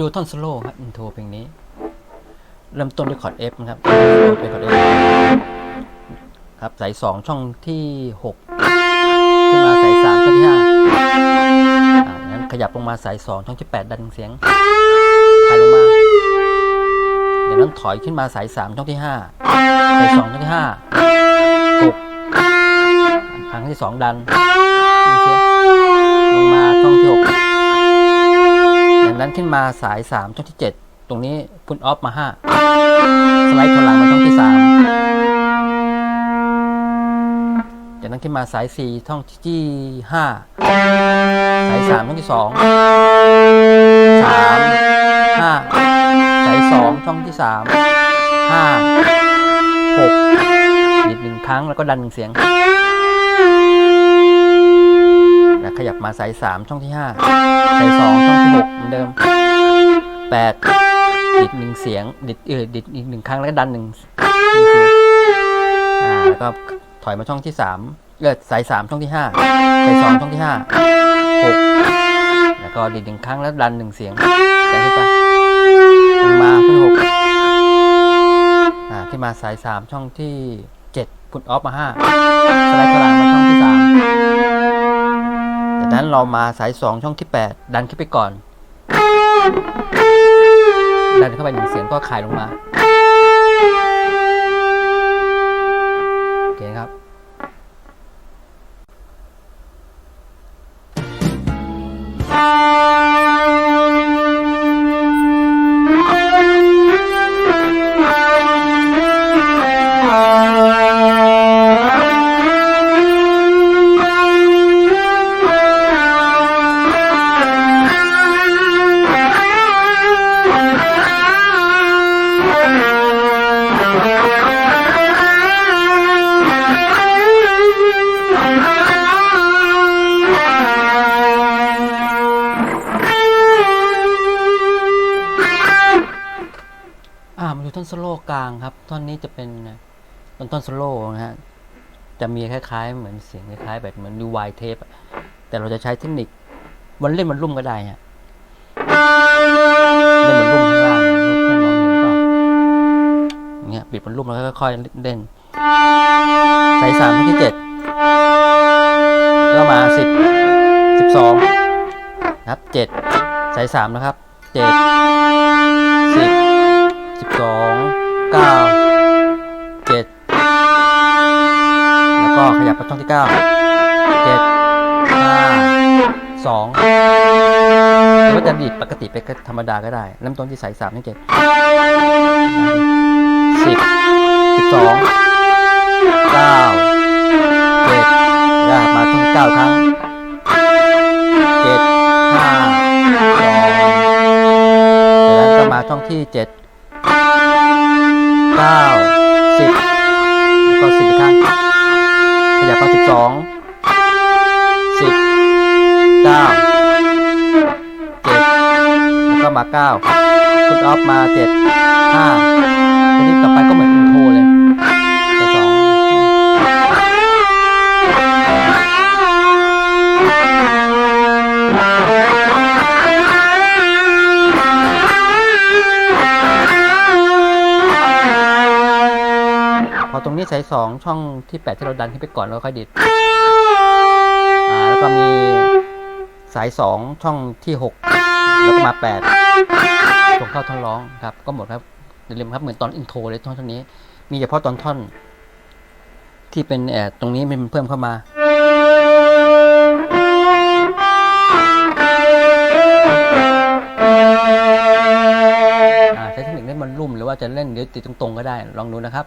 ดูท่อนสโลว์ครับอินโทรเพลงนี้ เริ่มต้นด้วยคอร์ด F นะครับด้วยคอร์ด F ครับสายสองช่องที่หกขึ้นมาสายสามช่องที่ห้าอ่างั้นขยับลงมาสายสองช่องที่แปดดันเสียงคลายลงมาอย่างนั้นถอยขึ้นมาสายสามช่องที่ห้าสายสองช่องที่ห้าหกครั้งที่สองดันดันเสียงลงมาช่องที่หก นั้นขึ้นมาสายสามช่องที่เจ็ดตรงนี้พุนออฟมาห้าสไลด์ถอยหลังมาช่องที่สามจากนั้นขึ้นมาสาย 4 ช่องที่ 5 สาย 3 ช่องที่ 2 3 5 สาย 2 ช่องที่ 3 5 6นิดหนึ่งครั้งแล้วก็ดันหนึ่งเสียง ขยับมาสาย3ช่องที่5สาย2ช่องที่6เหมือนเดิม8ดิดหนึ่งเสียงดิดเออดิดอีกหนึ่งครั้งแล้วก็ดันหนึ่งเสียงอ่าแล้วก็ถอยมาช่องที่สามเออสายสามช่องที่ห้าสายสองช่องที่ห้าหกแล้วก็ดิดหนึ่งครั้งแล้วดันหนึ่งเสียงดันขึ้นไปลงมาช่องที่หกอ่าขึ้นมาสายสามช่องที่เจ็ดพุทออฟมาห้าสไลด์พลังมาช่องที่ เรามาสายสองช่องที่แปดดันขึ้นไปก่อน ดันเข้าไปหนึ่งเสียงก็คลายลงมา อ่ามาดูท่อนโซโล่กลางครับ ท่อนนี้จะเป็นต้นต้นโซโล่นะฮะจะมีคล้ายๆ เหมือนเสียงคล้ายๆแบบเหมือนดูไวเทปแต่เราจะใช้เทคนิควันเล่นมันรุ่มก็ได้ฮะเล่นมันรุ่มข้างล่างเพื่อนมองเห็นเปล่าอย่างเงี้ยปิดมันรุ่มแล้วก็ค่อยๆเล่นสายสามที่เจ็ดแล้วมาสิบสิบสองนะครับเจ็ดสายสามนะครับเจ็ดสิบ สิบสองเก้าเจ็ดแล้วก็ขยับไปช่องที่เก้าเจ็ดห้าสองหรือว่าจะดีดปกติไปก็ธรรมดาก็ได้เริ่มต้นที่สายสามที่เจ็ดสิบสิบสองเก้าเจ็ดแล้วมาช่องที่เก้าครั้งเจ็ดห้าสองจากนั้นก็มาช่องที่เจ็ด ยวมา 9 คุณออฟมา 7 5ทีนี้ต่อไปก็เหมือนอินโทรเลยแต่สองพอตรงนี้ใช้สองช่องที่แปดที่เราดันขึ้นไปก่อนเราค่อยดิดแล้วก็มีสายสองช่องที่หกแล้วก็มาแปด ส่งเข้าท่อนร้องครับ ก็หมดครับอย่าลืมครับเหมือนตอนอินโทรเลยท่อนท่อนนี้ มีเฉพาะตอนท่อน ที่เป็นแอดตรงนี้มันเพิ่มเข้ามาใช้เทคนิคเล่นบอลลุ่มหรือว่าจะเล่นเดี๋ยวติดตรงๆก็ได้ลองดูนะครับ